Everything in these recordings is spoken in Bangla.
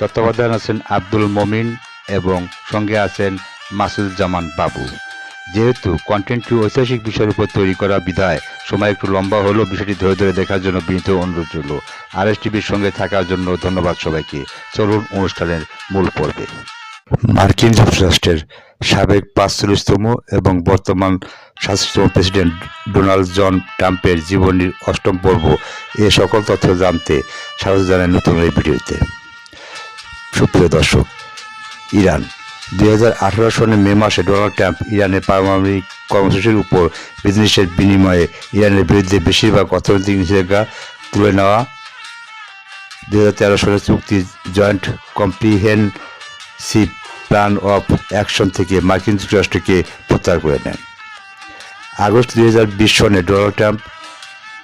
তত্ত্বাবধান আছেন আব্দুল মমিন এবং সঙ্গে আছেন মাসুদুজ্জামান বাবু। যেহেতু কন্টেন্টটি ঐতিহাসিক বিষয়ের উপর তৈরি করা বিধায়, সময় একটু লম্বা হলেও বিষয়টি ধরে ধরে দেখার জন্য বিনীত অনুরোধ রইল। আর এস টিভির সঙ্গে থাকার জন্য ধন্যবাদ সবাইকে। চলুন অনুষ্ঠানের মূল পর্বে। মার্কিন যুক্তরাষ্ট্রের সাবেক পাঁচচল্লিশতম এবং বর্তমান সাতষট্টিতম প্রেসিডেন্ট ডোনাল্ড জন ট্রাম্পের জীবনীর অষ্টম পর্ব এ সকল তথ্য জানতে স্বাগত জানাই নতুন এই ভিডিওতে। সুপ্রিয় দর্শক, ইরান। দুই সালের মে মাসে ডোনাল্ড ট্রাম্প ইরানের পারমাণবিক কর্মসূচির উপর বিধিনিষেধের বিনিময়ে ইরানের বিরুদ্ধে বেশিরভাগ অর্থনৈতিক নিষেধাজ্ঞা তুলে নেওয়া। দুই সালের চুক্তি joint comprehensive plan of action থেকে মার্কিন যুক্তরাষ্ট্রকে প্রত্যাহার করে নেন আগস্ট দুই হাজার বিশ সনে ডোনাল্ড ট্রাম্প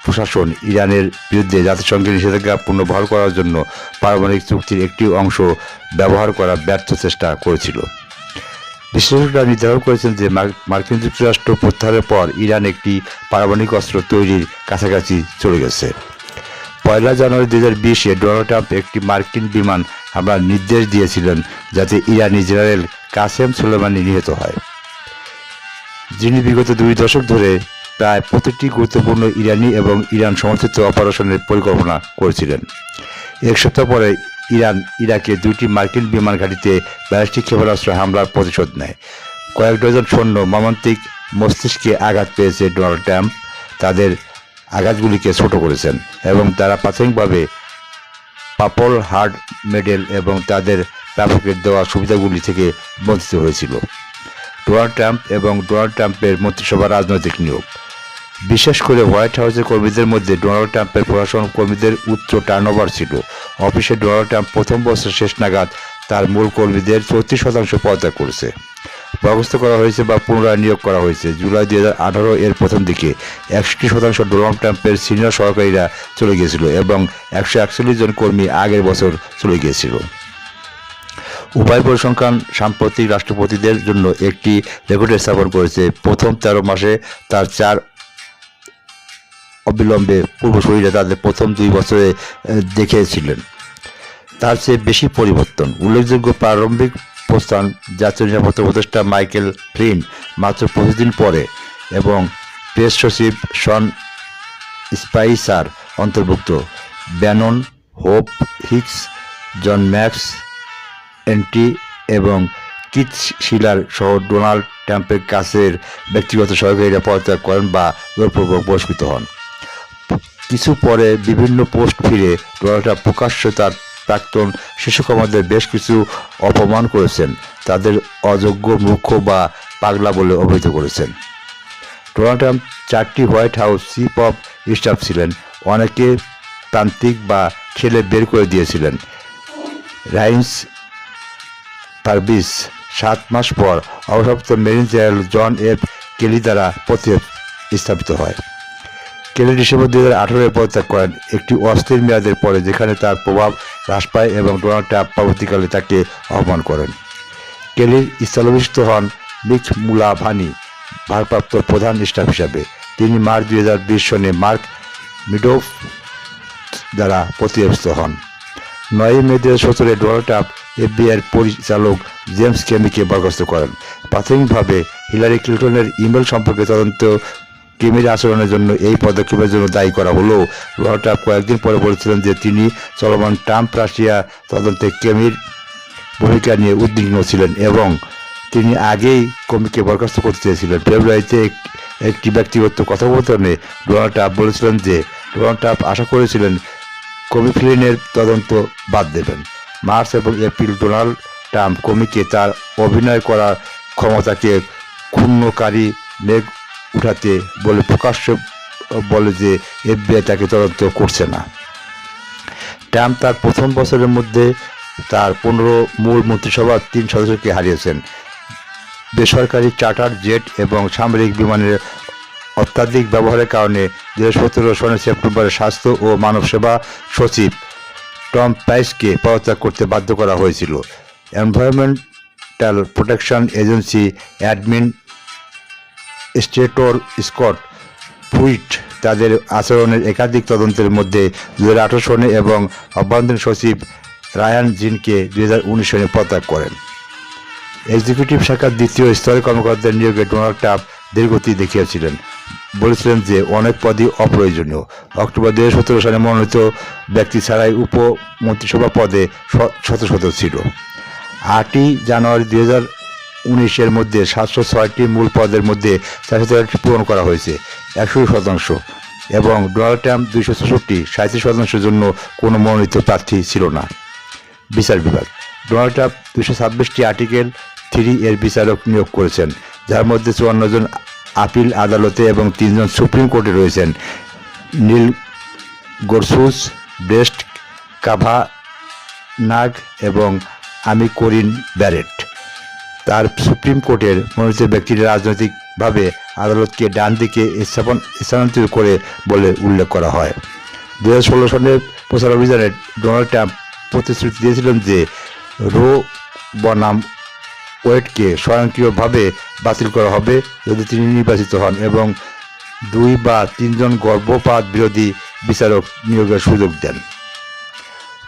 প্রশাসন ইরানের বিরুদ্ধে জাতিসংঘের নিষেধাজ্ঞা পুনর্বহাল করার জন্য পারমাণবিক চুক্তির একটি অংশ ব্যবহার করার ব্যর্থ চেষ্টা করেছিল। বিশ্লেষকরা নির্ধারণ করেছেন যে মার- মার্কিন যুক্তরাষ্ট্র প্রত্যাহারের পর ইরান একটি পারমাণবিক অস্ত্র তৈরির কাছাকাছি চলে গেছে। পয়লা জানুয়ারি দু হাজার বিশে ডোনাল্ড ট্রাম্প একটি মার্কিন বিমান হামলার নির্দেশ দিয়েছিলেন যাতে ইরানি জেনারেল কাসেম সুলেমানি নিহত হয়। যিনি বিগত দুই দশক ধরে প্রায় প্রতিটি গুরুত্বপূর্ণ ইরানি এবং ইরান সমর্থিত অপারেশনের পরিকল্পনা করেছিলেন। এক সপ্তাহ পরে ইরান, ইরাকে দুইটি মার্কিন বিমান ঘাঁটিতে ব্যালিস্টিক ক্ষেপণাস্ত্র হামলার প্রতিশোধ নেয়। কয়েক ডজন সৈন্য মর্মান্তিক মস্তিষ্কে আঘাত পেয়েছে ডোনাল্ড ট্রাম্প। তাদের আঘাতগুলিকে ছোট করেছেন এবং তারা প্রাথমিকভাবে পাপল হার্ড মেডেল এবং তাদের প্রাপকের দেওয়া সুবিধাগুলি থেকে বঞ্চিত হয়েছিল। ডোনাল্ড ট্রাম্প এবং ডোনাল্ড ট্রাম্পের মন্ত্রিসভা রাজনৈতিক নিয়োগ। বিশেষ করে হোয়াইট হাউসের কর্মীদের মধ্যে ডোনাল্ড ট্রাম্পের প্রশাসন কর্মীদের উচ্চ টার্নওভার ছিল। অফিসে ডোনাল্ড ট্রাম্প প্রথম বছর শেষ নাগাদ তার মূল কর্মীদের চৌত্রিশ শতাংশ পদত্যাগ করেছে। বরখাস্ত করা হয়েছে বা পুনরায় নিয়োগ করা হয়েছে। জুলাই দুই হাজার আঠারো এর প্রথম দিকে একষট্টি শতাংশ ডোনাল্ড ট্রাম্পের সিনিয়র সহকারীরা চলে গিয়েছিল এবং একশো একচল্লিশ জন কর্মী আগের বছর চলে গিয়েছিল। উভয় পরিসংখ্যান সাম্প্রতিক রাষ্ট্রপতিদের জন্য একটি রেকর্ড স্থাপন করেছে। প্রথম তেরো মাসে তার চার অবিলম্বে পূর্বসূরীরা তাদের প্রথম দুই বছরে দেখেছিলেন তার চেয়ে বেশি পরিবর্তন। উল্লেখযোগ্য প্রারম্ভিক প্রস্থান জাতীয় নিরাপত্তা উপদেষ্টা মাইকেল ফ্লিন মাত্র পঁচিশ দিন পরে এবং প্রেস সচিব শন স্পাইসার অন্তর্ভুক্ত। Bannon, Hope, Hicks, John McEntee এবং কিথ শিলার সহ ডোনাল্ড ট্রাম্পের কাছের ব্যক্তিগত সহকারীরা পদত্যাগ করেন বা জোরপূর্বক বহিষ্কৃত হন। কিছু পরে বিভিন্ন পোস্ট ফিরে ডোনাল্ড ট্রাম্প প্রকাশ্য তার প্রাক্তন শিশু কমাদের বেশ কিছু অপমান করেছেন, তাদের অযোগ্য মূর্খ বা পাগলা বলে অভিহিত করেছেন। ডোনাল্ড ট্রাম্প চারটি White House chief of staff ছিলেন অনেকে প্রান্তিক বা ছেলে বের করে দিয়েছিলেন। রাইন্স পারবিস সাত মাস পর অবসপ্ত Marine general John F Kelly দ্বারা প্রতিস্থাপিত হয়। কেলি ডিসেম্বর দুই হাজার আঠারোয় পদত্যাগ করেন? একটি অস্থির মেয়াদের পরে যেখানে তার প্রভাব হ্রাস পায় এবং ডোনাল্ড ট্রাম্প পরবর্তীকালে তাকে আহ্বান করেন। কেলির স্থলাভিষিক্ত হন মিক মুলাভানি, ভারপ্রাপ্ত প্রধান স্টাফ হিসাবে। তিনি মার্চ দুই হাজার বিশ সনে মার্ক মিডোফ দ্বারা প্রতিষ্ঠিত হন। নয় মে দু হাজার সতেরো ডোনাল্ড ট্রাম্প এফবিআইয়ের পরিচালক জেমস কেমিকে বরখাস্ত করেন। প্রাথমিকভাবে হিলারি ক্লিন্টনের ইমেল সম্পর্কে তদন্ত কেমির আচরণের জন্য এই পদক্ষেপের জন্য দায়ী করা হলো। ডোনাল্ড ট্রাম্প কয়েকদিন পরে বলেছিলেন যে তিনি চলমান ট্রাম্প রাশিয়া তদন্তে কেমির ভূমিকা নিয়ে উদ্বিগ্ন ছিলেন এবং তিনি আগেই কমিকে বরখাস্ত করতে চেয়েছিলেন। ফেব্রুয়ারিতে একটি ব্যক্তিগত কথোপকথনে ডোনাল্ড ট্রাম্প বলেছিলেন যে ডোনাল্ড ট্রাম্প আশা করেছিলেন কমিফ্লিনের তদন্ত বাদ দেবেন। মার্চ এবং এপ্রিল ডোনাল্ড ট্রাম্প কমিকে তার অভিনয় করার ক্ষমতাকে ক্ষুণ্ণকারী মেঘ উঠাতে বলে প্রকাশ্য বলে যে এফবিআই তাকে তদন্ত করছে না। ট্রাম্প তার প্রথম বছরের মধ্যে তার পনেরো মূল মন্ত্রিসভার তিন সদস্যকে হারিয়েছেন। বেসরকারি চার্টার জেট এবং সামরিক বিমানের অত্যাধিক ব্যবহারের কারণে দু হাজার সতেরো সনের সেপ্টেম্বরে স্বাস্থ্য ও মানব সেবা সচিব টম প্রাইসকে পদত্যাগ করতে বাধ্য করা হয়েছিল। Environmental Protection Agency administrator Scott Pruitt তাদের আচরণের একাধিক তদন্তের মধ্যে দু হাজার আঠারো সনে এবং অভ্যন্তরীণ সচিব রায়ান জিনকে দু হাজার উনিশ সনে পদত্যাগ করেন। এক্সিকিউটিভ শাখার দ্বিতীয় স্তরের কর্মকর্তাদের নিয়োগে ডোনাল্ড ট্রাম্প ধীরগতি দেখিয়েছিলেন। বলেছিলেন যে অনেক পদই অপ্রয়োজনীয়। অক্টোবর দু সতেরো সালে মনোনীত ব্যক্তি ছাড়াই উপ মন্ত্রিসভা পদে শত শত ছিল। আটই জানুয়ারি দু হাজার উনিশের মধ্যে সাতশো ছয়টি মূল পদের মধ্যে চারশো তেরোটি পূরণ করা হয়েছে, একশো শতাংশ। এবং ডোনাল্ড ট্রাম্প দুইশো ছষট্টি সাঁত্রিশ শতাংশের জন্য কোনো মনোনীত প্রার্থী ছিল না। বিচার বিভাগ। ডোনাল্ড ট্রাম্প দুশো ছাব্বিশটি আর্টিকেল থ্রি এর বিচারক নিয়োগ করেছেন, যার মধ্যে চুয়ান্ন জন আপিল আদালতে এবং তিনজন সুপ্রিম কোর্টে রয়েছেন। নীল গোরসুস, ব্রেস্ট, কাভা নাগ এবং আমি করিন ব্যারেট। তার সুপ্রিম কোর্টের মনোনীত ব্যক্তিরা রাজনৈতিকভাবে আদালতকে ডান দিকে স্থাপন, স্থানান্তরিত করে বলে উল্লেখ করা হয়। দু হাজার সালের প্রচার অভিযানে ডোনাল্ড ট্রাম্প প্রতিশ্রুতি দিয়েছিলেন যে রো বনাম ওয়েটকে স্বয়ংক্রিয়ভাবে বাতিল করা হবে যদি তিনি নির্বাচিত হন এবং দুই বা তিনজন গর্ভপাত বিরোধী বিচারক নিয়োগের সুযোগ দেন।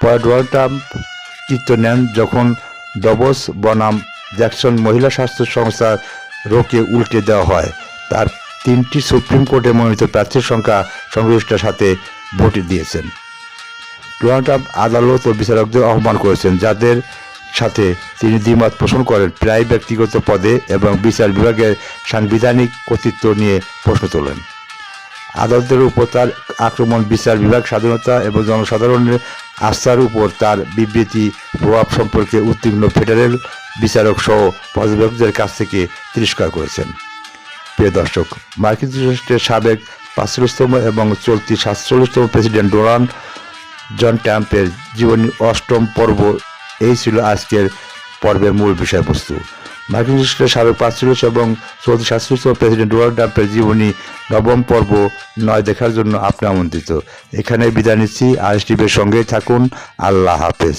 পরে ডোনাল্ড ট্রাম্প চিত্র নেন যখন ডবস বনাম জ্যাকসন মহিলা স্বাস্থ্য সংস্থার রোকে উল্টে দেওয়া হয়। তার তিনটি সুপ্রিম কোর্টে মনোনীত প্রার্থীর সংখ্যা সংশ্লিষ্টতার সাথে ভোট দিয়েছেন। ডোনাল্ড ট্রাম্প আদালত ও বিচারকদের আহ্বান করেছেন, যাদের সাথে তিনি দ্বিমত পোষণ করেন। প্রায় ব্যক্তিগত পদে এবং বিচার বিভাগের সাংবিধানিক কর্তৃত্ব নিয়ে প্রশ্ন তোলেন। আদালতের উপর তার আক্রমণ, বিচার বিভাগ, স্বাধীনতা এবং জনসাধারণের আস্থার উপর তার বিবৃতি প্রভাব সম্পর্কে উদ্বিগ্ন ফেডারেল বিচারক সহ পর্যবেক্ষকদের কাছ থেকে তিরস্কার করেছেন। প্রিয় দর্শক, মার্কিন যুক্তরাষ্ট্রের সাবেক পাঁচচল্লিশতম এবং চলতি সাতচল্লিশতম প্রেসিডেন্ট ডোনাল্ড জন ট্রাম্পের জীবনী অষ্টম পর্ব, এই ছিল আজকের পর্বের মূল বিষয়বস্তু। মার্কিন যুক্তরাষ্ট্রের সাবেক পাঁচচল্লিশ এবং সৌদি শাস্ত্রীয় প্রেসিডেন্ট ডোনাল্ড ট্রাম্পের জীবনী নবম পর্ব নয় দেখার জন্য আপনি আমন্ত্রিত। এখানে বিদায় নিচ্ছি। আর সঙ্গেই থাকুন। আল্লাহ হাফেজ।